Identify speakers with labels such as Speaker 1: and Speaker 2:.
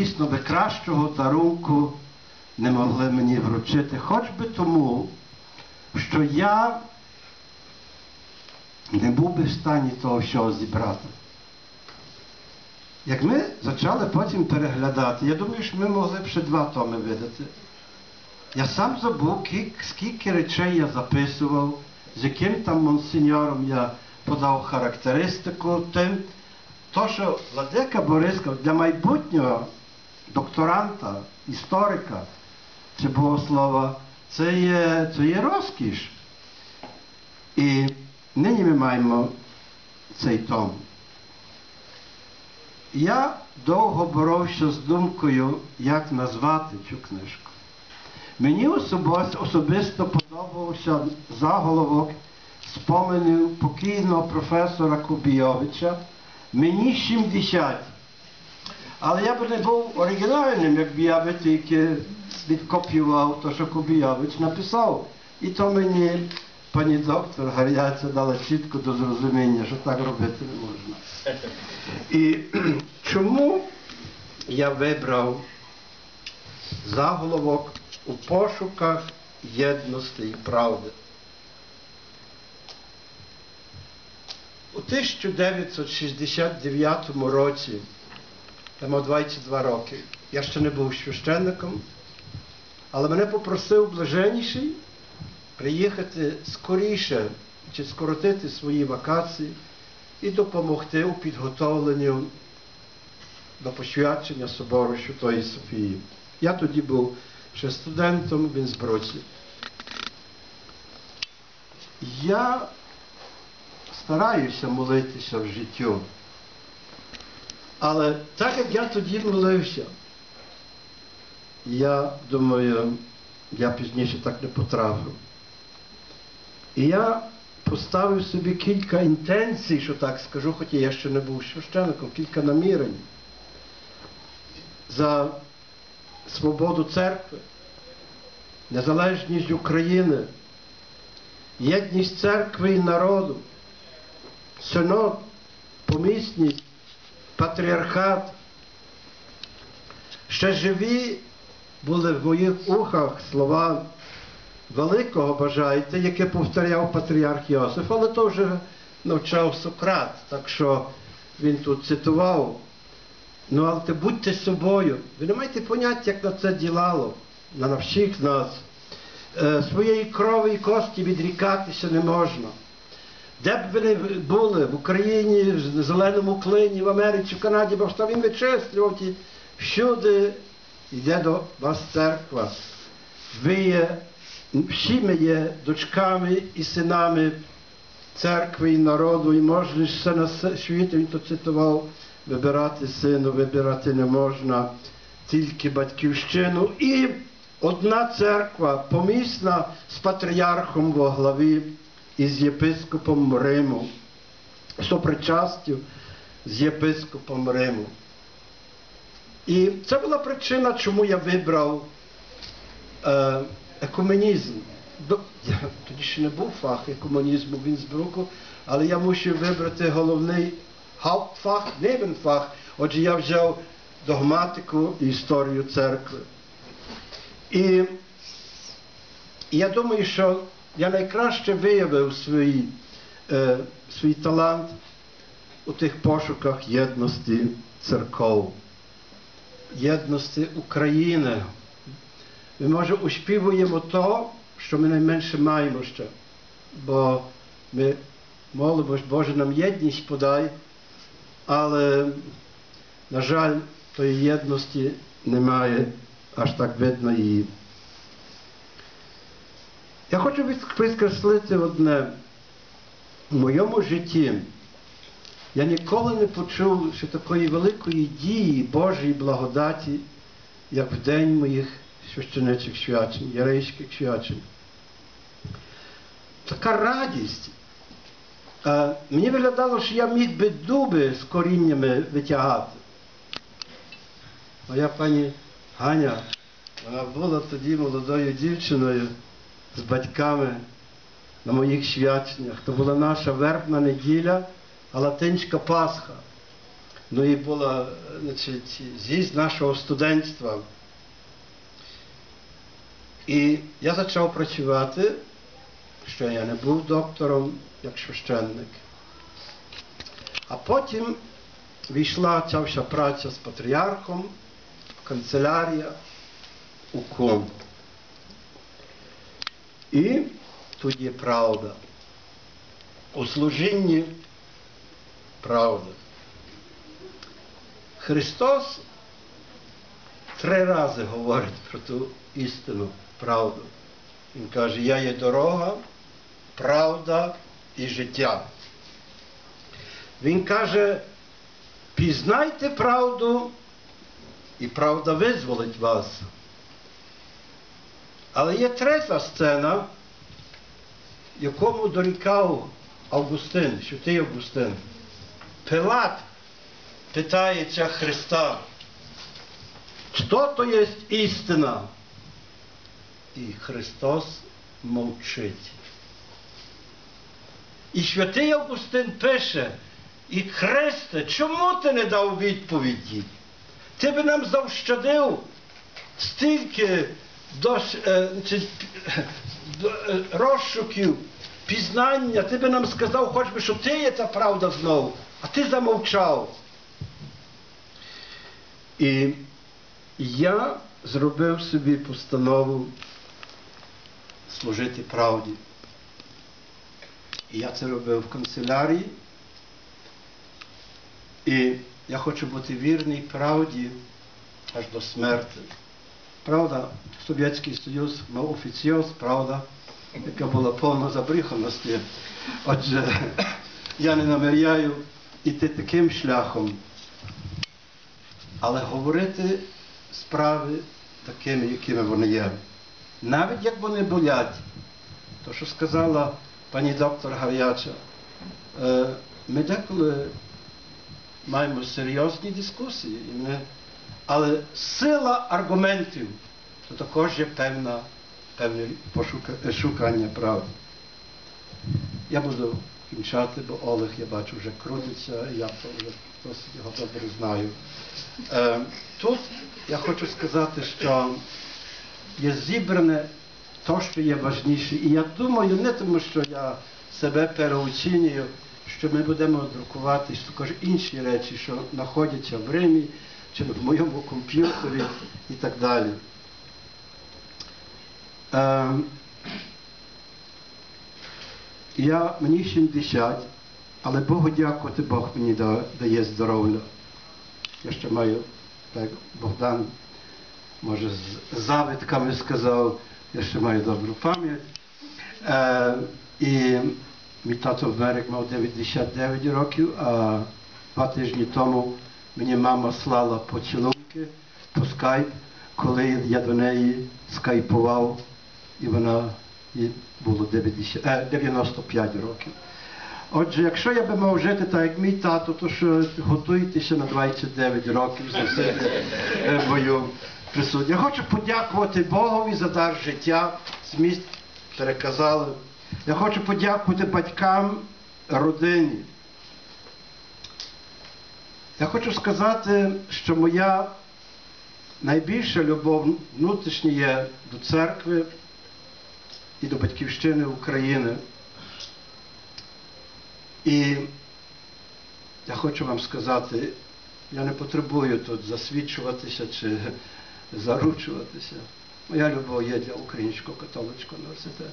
Speaker 1: Дійсно, ви кращого дарунку не могли мені вручити, хоч би тому, що я не був би в стані того всього зібрати. Як ми почали потім переглядати, я думаю, що ми могли б ще два томи видати. Я сам забув, скільки речей я записував, з яким там монсеньором я подав характеристику тим. То, що Владика Бориска для майбутнього докторанта, історика чи богослова, це є, це є розкіш. І нині ми маємо цей том. Я довго боровся з думкою, як назвати цю книжку. Мені особисто, подобався заголовок споменів покійного професора Кубійовича Мені 70. Але я б не був оригінальним, якби я би тільки відкопіював те, що Кубійович написав. І то мені пані доктор Гар'яця дала чітко до зрозуміння, що так робити не можна. І чому я вибрав заголовок у пошуках єдності і правди? У 1969 році, мав 22 роки, я ще не був священником, але мене попросив блаженніший приїхати скоріше чи скоротити свої вакації і допомогти у підготовленні до посвячення собору Святої Софії. Я тоді був ще студентом в Інсбруці. Я стараюся молитися в життю. Але так як я тоді молився, я думаю, я пізніше так не потрапив. І я поставив собі кілька інтенцій, що так скажу, хоча я ще не був священником, кілька намірень за свободу церкви, незалежність України, єдність церкви і народу, синод, помісність, патріархат. Ще живі були в моїх ухах слова великого бажаєте, яке повторяв патріарх Йосиф, але то вже навчав Сократ, так що він тут цитував. Ну, але будьте собою. Ви не маєте поняття, як на це ділало, на всіх нас. Е, своєї крові і кості відрікатися не можна. Де б ви були, в Україні, в Зеленому клині, в Америці, в Канаді, бо що він вичислював ті, всюди йде до вас церква. Ви є, всі ми є дочками і синами церкви і народу, і можна все на світі, він то цитував, вибирати сину, вибирати не можна, тільки батьківщину. І одна церква, помісна з патріархом во главі і з єпископом Риму, сопричастю з єпископом Риму. І це була причина, чому я вибрав е, екуменізм. Я тоді ще не був фах екуменізму в Інсбруку, але я мусив вибрати головний гауптфах, небенфах. Отже, я взяв догматику і історію церкви. І я думаю, що я найкраще виявив свій, е, свій талант у тих пошуках єдності церков, єдності України. Ми, може, успівуємо то, що ми найменше маємо ще, бо ми молимо, Боже, нам єдність подай, але, на жаль, тої єдності немає, аж так видно її. Я хочу від- одне. У моєму житті я ніколи не почув ще такої великої дії Божої благодаті, як в день моїх священичих свячень, ярейських свячень. Така радість. Е, мені виглядало, що я міг би дуби з коріннями витягати. Моя пані Ганя, вона була тоді молодою дівчиною з батьками на моїх свяченнях. То була наша вербна неділя, а латинська Пасха. Ну і було значить, з'їзд нашого студентства. І я почав працювати, що я не був доктором як священник. А потім війшла ця вся праця з патріархом, канцелярія, уком. І тут є правда. У служінні правда. Христос три рази говорить про ту істину, правду. Він каже, я є дорога, правда і життя. Він каже, пізнайте правду, і правда визволить вас. Але є третя сцена, якому дорікав Августин, святий Августин. Пилат питається Христа, що то є істина? І Христос мовчить. І святий Августин пише, і Христе, чому ти не дав відповіді? Ти би нам завщадив стільки дош, е, до, е, розшуків, пізнання, ти би нам сказав, хоч би, що ти є та правда знову, а ти замовчав. І я зробив собі постанову служити правді. І я це робив в канцелярії. І я хочу бути вірний правді аж до смерті. Правда, Совєтський Союз мав офіціоз, правда, яка була повна забреханості. Отже, я не наміряю йти таким шляхом, але говорити справи такими, якими вони є. Навіть як вони болять, то що сказала пані доктор Гаряча, е, ми деколи маємо серйозні дискусії, і ми... але сила аргументів то також є певне пошука... шукання правди. Я буду кінчати, бо Олег, я бачу, вже крутиться, я вже досить його добре знаю. Е, тут я хочу сказати, що є зібране то, що є важніше. І я думаю, не тому, що я себе переоцінюю, що ми будемо друкувати також інші речі, що знаходяться в Римі, чи в моєму комп'ютері і так далі. Е, я, мені 70, але Богу дякувати, Бог мені дає здоров'я. Я ще маю, так Богдан, може, з завитками сказав, я ще маю добру пам'ять. Е, і мій тато вмер, мав 99 років, а два тижні тому мені мама слала поцілунки по скайп, коли я до неї скайпував, і вона їй було 90, е, 95 років. Отже, якщо я би мав жити так, як мій тато, то що готуйтеся на 29 років за е, мою присутню. Я хочу подякувати Богові за дар життя. Зміст переказали. Я хочу подякувати батькам, родині. Я хочу сказати, що моя найбільша любов внутрішня є до церкви і до батьківщини України. І я хочу вам сказати, я не потребую тут засвідчуватися чи заручуватися. Моя любов є для Українського католицького університету.